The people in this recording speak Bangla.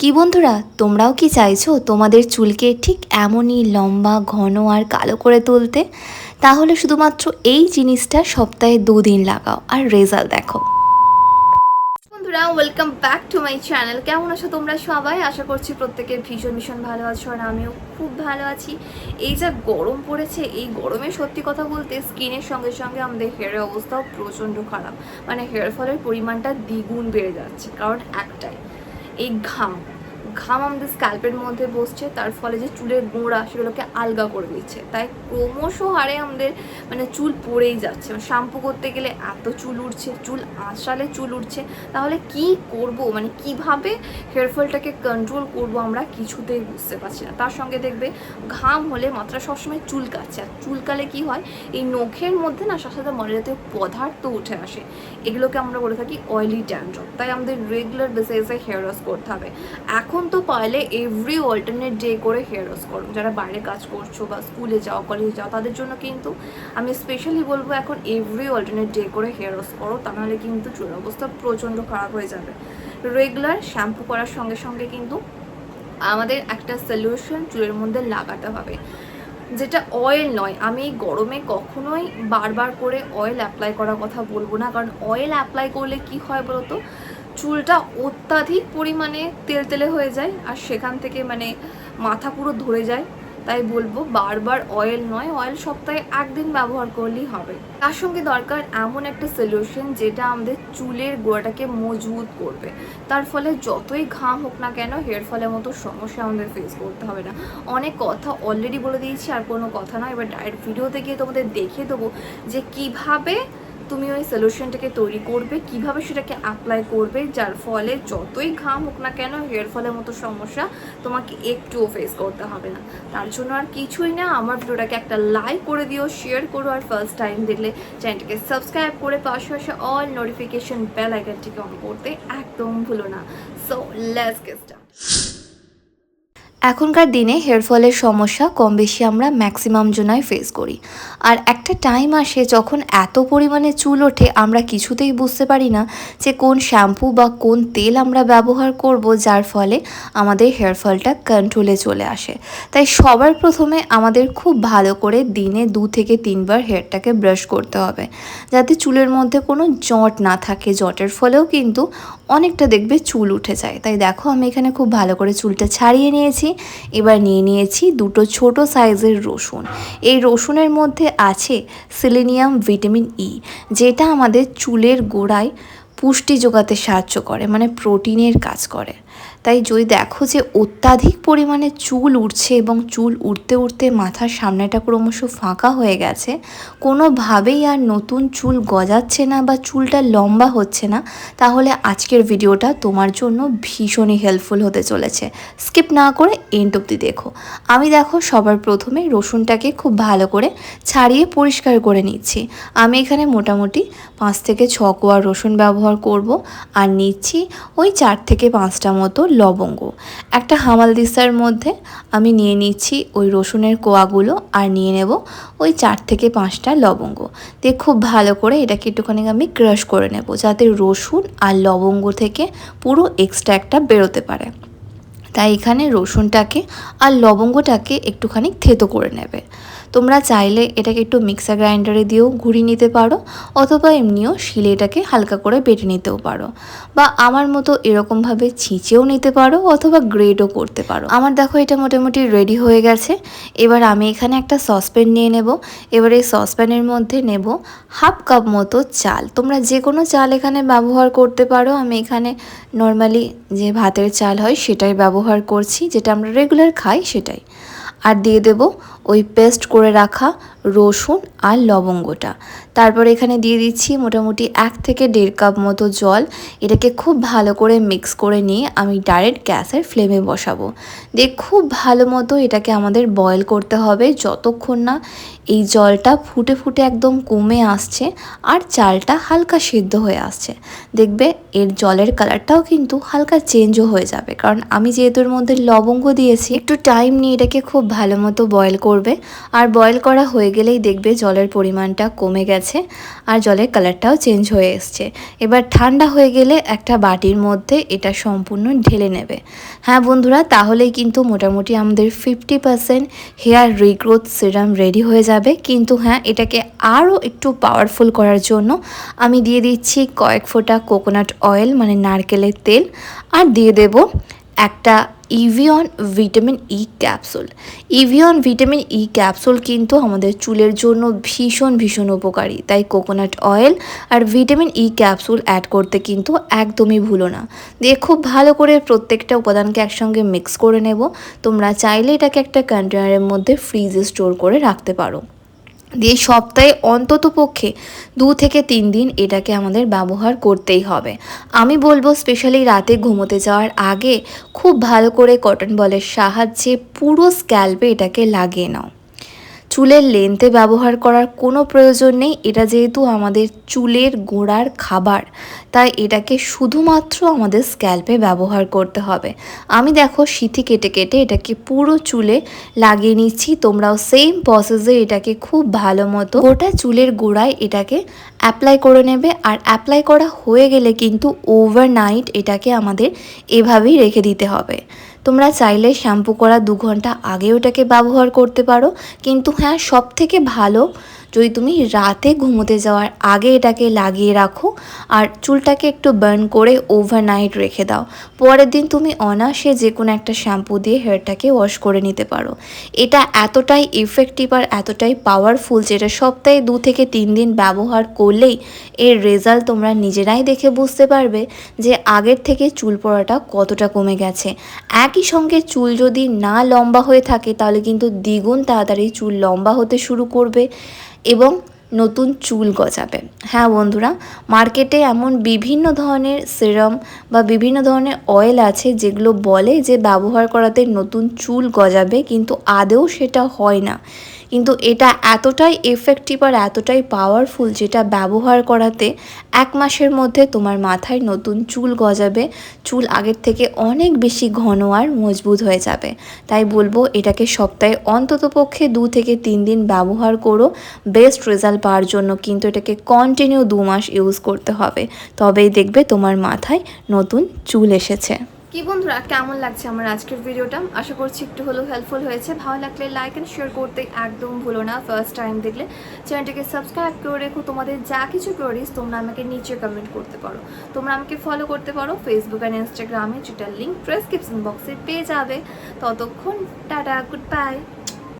কি বন্ধুরা, তোমরাও কি চাইছো তোমাদের চুলকে ঠিক এমনই লম্বা, ঘন আর কালো করে তুলতে? তাহলে শুধুমাত্র এই জিনিসটা সপ্তাহে দুদিন লাগাও আর রেজাল্ট দেখো। বন্ধুরা welcome back to my channel কেমন আছো তোমরা সবাই? আশা করছি প্রত্যেকে ভীষণ ভীষণ ভালো আছো আর আমিও খুব ভালো আছি। এই যা গরম পড়েছে, এই গরমে সত্যি কথা বলতে স্কিনের সঙ্গে সঙ্গে আমাদের হেয়ারের অবস্থাও প্রচণ্ড খারাপ। মানে হেয়ার ফলের পরিমাণটা দ্বিগুণ বেড়ে যাচ্ছে, কারণ একটাই এই ঘাম ঘাম আমাদের স্ক্যাল্পের মধ্যে বসছে, তার ফলে যে চুলের গোড়া সেগুলোকে আলগা করে দিচ্ছে তাই ক্রমশ হারে আমাদের মানে চুল পড়েই যাচ্ছে। শ্যাম্পু করতে গেলে এত চুল উঠছে চুল আঁচড়ালে চুল উঠছে তাহলে কি করব? মানে কীভাবে হেয়ার ফলটাকে কন্ট্রোল করব আমরা কিছুতেই বুঝতে পারছি না। তার সঙ্গে দেখবে ঘাম হলে মাত্রা সবসময় চুলকাচ্ছে আর চুলকালে কি হয়? এই নখের মধ্যে না সাথে সাথে মনে জাতীয় পদার্থ উঠে আসে। এগুলোকে আমরা বলে থাকি অয়েলি ড্যান্ড্রফ তাই আমাদের রেগুলার বেসিসে হেয়ার ওয়াশ করতে হবে। এখন তো পারলে এভরি অল্টারনেট ডে করে হেয়ার ওয়াশ করো। যারা বাইরে কাজ করছ বা স্কুলে যাও কলেজে যাও, তাদের জন্য কিন্তু আমি স্পেশালি বলব এখন এভরি অল্টারনেট ডে করে হেয়ার ওয়াশ করো, তা নাহলে কিন্তু চুলের অবস্থা প্রচণ্ড খারাপ হয়ে যাবে। রেগুলার শ্যাম্পু করার সঙ্গে সঙ্গে কিন্তু আমাদের একটা সলিউশন চুলের মধ্যে লাগাতে হবে। যেটা অয়েল নয়, আমি গরমে কখনোই বারবার করে অয়েল অ্যাপ্লাই করার কথা বলব না, কারণ অয়েল অ্যাপ্লাই করলে কি হয় বলতো? চুলটা অত্যাধিক পরিমাণে তেলতেলে হয়ে যায় আর সেখান থেকে মানে মাথা পুরো ধরে যায়। তাই বলব বারবার অয়েল নয় অয়েল সপ্তাহে একদিন ব্যবহার করলেই হবে। তার সঙ্গে দরকার এমন একটা সলিউশন যেটা আমাদের চুলের গোড়াটাকে মজবুত করবে। তার ফলে যতই ঘাম হোক না কেন হেয়ার ফলের মতো সমস্যা আমাদের ফেস করতে হবে না। অনেক কথা অলরেডি বলে দিয়েছি, আর কোনো কথা নয়। এবার ডাইরেক্ট ভিডিওতে গিয়ে তোমাদের দেখিয়ে দেবো যে কীভাবে তুমি ওই সলিউশনটাকে তৈরি করবে, কীভাবে সেটাকে অ্যাপ্লাই করবে, যার ফলে যতই ঘাম হোক না কেন হেয়ার ফলের মতো সমস্যা তোমাকে একটুও ফেস করতে হবে না। তার জন্য আর কিছুই না, আমার ভিডিওটাকে একটা লাইক করে দিও শেয়ার করো, আর ফার্স্ট টাইম দেখলে চ্যানেলটাকে সাবস্ক্রাইব করে পাশে পাশে অল নোটিফিকেশন বেল আইকনটিকে অন করতে একদম ভুলো না। সো লেটস গেট স্টার্ট এখনকার দিনে হেয়ার ফলের সমস্যা কম বেশি আমরা ম্যাক্সিমাম জনাই ফেস করি। আর একটা টাইম আসে, যখন এত পরিমাণে চুল ওঠে, আমরা কিছুতেই বুঝতে পারি না যে কোন শ্যাম্পু বা কোন তেল আমরা ব্যবহার করব, যার ফলে আমাদের হেয়ার ফলটা কন্ট্রোলে চলে আসে। তাই সবার প্রথমে আমাদের খুব ভালো করে দিনে দু থেকে তিনবার হেয়ারটাকে ব্রাশ করতে হবে, যাতে চুলের মধ্যে কোনো জট না থাকে। জটের ফলেও কিন্তু অনেকটা দেখবে চুল উঠে যায়। তাই দেখো, আমি এখানে খুব ভালো করে চুলটা ছাড়িয়ে নিয়েছি। এবার নিয়ে নিয়েছি দুটো ছোট সাইজের রসুন। এই রসুনের মধ্যে আছে সিলেনিয়াম ভিটামিন ই যেটা আমাদের চুলের গোড়ায় পুষ্টি যোগাতে সাহায্য করে মানে প্রোটিনের কাজ করে। তাই যদি দেখো যে অত্যাধিক পরিমাণে চুল উঠছে এবং চুল উঠতে উঠতে মাথার সামনেটা ক্রমশ ফাঁকা হয়ে গেছে, কোনোভাবেই আর নতুন চুল গজাচ্ছে না বা চুলটা লম্বা হচ্ছে না, তাহলে আজকের ভিডিওটা তোমার জন্য ভীষণই হেল্পফুল হতে চলেছে। স্কিপ না করে এন্ড অব্দি দেখো। আমি দেখো সবার প্রথমে রসুনটাকে খুব ভালো করে ছাড়িয়ে পরিষ্কার করে নিচ্ছি। আমি এখানে মোটামুটি পাঁচ থেকে ছ কোয়া রসুন ব্যবহার করব, আর নিচ্ছি ওই চার থেকে পাঁচটা মতো লবঙ্গ। একটা হামাল দিস্তার মধ্যে আমি নিয়ে নিচ্ছি ওই রসুনের কোয়াগুলো আর নিয়ে নেব ওই চার থেকে পাঁচটা লবঙ্গ। দিয়ে খুব ভালো করে এটাকে একটুখানি আমি ক্রাশ করে নেব যাতে রসুন আর লবঙ্গ থেকে পুরো এক্সট্রা একটা বেরোতে পারে। তাই এখানে রসুনটাকে আর লবঙ্গটাকে একটুখানি থেতো করে নেবে। তোমরা চাইলে এটাকে একটু মিক্সার গ্রাইন্ডারে দিয়েও ঘুরিয়ে নিতে পারো, অথবা এমনিও শিলে এটাকে হালকা করে বেটে নিতেও পারো। বা আমার মতো এরকমভাবে ছিঁচেও নিতে পারো, অথবা গ্রেডও করতে পারো। আমার দেখো এটা মোটামুটি রেডি হয়ে গেছে। এবার আমি এখানে একটা সসপ্যান নিয়ে নেব। এবার এই সসপ্যানের মধ্যে নেব হাফ কাপ মতো চাল। তোমরা যে কোনো চাল এখানে ব্যবহার করতে পারো। আমি এখানে নর্মালি যে ভাতের চাল হয় সেটাই ব্যবহার করছি, যেটা আমরা রেগুলার খাই সেটাই। আর দিয়ে দেব ওই পেস্ট করে রাখা রসুন আর লবঙ্গটা। তারপর এখানে দিয়ে দিচ্ছি মোটামুটি এক থেকে দেড় কাপ মতো জল। এটাকে খুব ভালো করে মিক্স করে নিয়ে আমি ডাইরেক্ট গ্যাসের ফ্লেমে বসাবো। দিয়ে খুব ভালো মতো এটাকে আমাদের বয়েল করতে হবে। যতক্ষণ না এই জলটা ফুটে ফুটে একদম কমে আসছে আর চালটা হালকা সিদ্ধ হয়ে আসছে। দেখবে এর জলের কালারটাও কিন্তু হালকা চেঞ্জও হয়ে যাবে। কারণ আমি যেহেতু এর মধ্যে লবঙ্গ দিয়েছি, একটু টাইম নিয়ে এটাকে খুব ভালো মতো বয়েল করবে আর বয়েল করা হয়ে গেলেই দেখবে জলের পরিমাণটা কমে গেছে আর জলের কালারটাও চেঞ্জ হয়ে এসছে। এবার ঠান্ডা হয়ে গেলে একটা বাটির মধ্যে এটা সম্পূর্ণ ঢেলে নেবে। হ্যাঁ বন্ধুরা, তাহলেই কিন্তু মোটামুটি আমাদের fifty percent hair regrowth serum ready হয়ে যাবে। কিন্তু হ্যাঁ এটাকে আরও একটু পাওয়ারফুল করার জন্য আমি দিয়ে দিচ্ছি কয়েক ফোঁটা কোকোনাট অয়েল মানে নারকেলের তেল। আর দিয়ে দেব একটা Evion vitamin E capsule Evion vitamin E capsule কিন্তু আমাদের চুলের জন্য ভীষণ ভীষণ উপকারী। তাই কোকোনাট অয়েল আর ভিটামিন ই ক্যাপসুল অ্যাড করতে কিন্তু একদমই ভুলো না। দিয়ে খুব ভালো করে প্রত্যেকটা উপাদানকে একসঙ্গে মিক্স করে নেব। তোমরা চাইলে এটাকে একটা কন্টেনারের মধ্যে ফ্রিজে স্টোর করে রাখতে পারো। দিয়ে সপ্তাহে অন্তত পক্ষে দু থেকে তিন দিন এটাকে আমাদের ব্যবহার করতেই হবে। আমি বলব স্পেশালি রাতে ঘুমোতে যাওয়ার আগে খুব ভালো করে কটন বলের সাহায্যে পুরো স্ক্যাল্পে এটাকে লাগিয়ে নাও। চুলের লেন্থে ব্যবহার করার কোনো প্রয়োজন নেই। এটা যেহেতু আমাদের চুলের গোড়ার খাবার, তাই এটাকে শুধুমাত্র আমাদের স্ক্যাল্পে ব্যবহার করতে হবে। আমি দেখো সিথি কেটে কেটে এটাকে পুরো চুলে লাগিয়ে নিচ্ছি। তোমরাও সেম প্রসেসে এটাকে খুব ভালো মতো গোটা চুলের গোড়ায় এটাকে অ্যাপ্লাই করে নেবে। আর অ্যাপ্লাই করা হয়ে গেলে কিন্তু ওভারনাইট এটাকে আমাদের এভাবেই রেখে দিতে হবে। তোমরা চাইলে শ্যাম্পু করা দু ঘণ্টা আগে ওটাকে ব্যবহার করতে পারো। কিন্তু হ্যাঁ সব থেকে ভালো যদি তুমি রাতে ঘুমোতে যাওয়ার আগে এটাকে লাগিয়ে রাখো আর চুলটাকে একটু বার্ন করে ওভারনাইট রেখে দাও। পরের দিন তুমি অনায়াসে যে কোনো একটা শ্যাম্পু দিয়ে হেয়ারটাকে ওয়াশ করে নিতে পারো। এটা এতটাই ইফেক্টিভ আর এতটাই পাওয়ারফুল যেটা সপ্তাহে দু থেকে তিন দিন ব্যবহার করলেই এর রেজাল্ট তোমরা নিজেরাই দেখে বুঝতে পারবে যে আগের থেকে চুল পড়াটা কতটা কমে গেছে। একই সঙ্গে চুল যদি না লম্বা হয়ে থাকে, তাহলে কিন্তু দ্বিগুণ তাড়াতাড়ি চুল লম্বা হতে শুরু করবে এবং নতুন চুল গজাবে। হ্যাঁ বন্ধুরা, মার্কেটে এমন বিভিন্ন ধরনের সিরাম বা বিভিন্ন ধরনের অয়েল আছে যেগুলো বলে যে ব্যবহার করাতে নতুন চুল গজাবে, কিন্তু আদেও সেটা হয় না। কিন্তু এটা এতটাই এফেক্টিভ আর এতটাই পাওয়ারফুল যেটা ব্যবহার করাতে এক মাসের মধ্যে তোমার মাথায় নতুন চুল গজাবে, চুল আগের থেকে অনেক বেশি ঘন আর মজবুত হয়ে যাবে। তাই বলব এটাকে সপ্তাহে অন্তত পক্ষে দু থেকে তিন দিন ব্যবহার করো বেস্ট রেজাল্ট পাওয়ার জন্য কিন্তু এটাকে কন্টিনিউ দু মাস ইউজ করতে হবে। তবেই দেখবে তোমার মাথায় নতুন চুল এসেছে। কি বন্ধুরা, কেমন লাগছে আমার আজকের ভিডিওটা? আশা করছি একটু হলেও হেল্পফুল হয়েছে। ভালো লাগলে লাইক অ্যান্ড শেয়ার করতে একদম ভুলো না। ফার্স্ট টাইম দেখলে চ্যানেলটাকে সাবস্ক্রাইব করে রেখো। তোমাদের যা কিছু কোয়ারিজ তোমরা আমাকে নিচে কমেন্ট করতে পারো। তোমরা আমাকে ফলো করতে পারো। ফেসবুক অ্যান্ড ইনস্টাগ্রামে যেটার লিঙ্ক প্রেসক্রিপশন বক্সে পেয়ে যাবে। ততক্ষণ, টাটা গুড বাই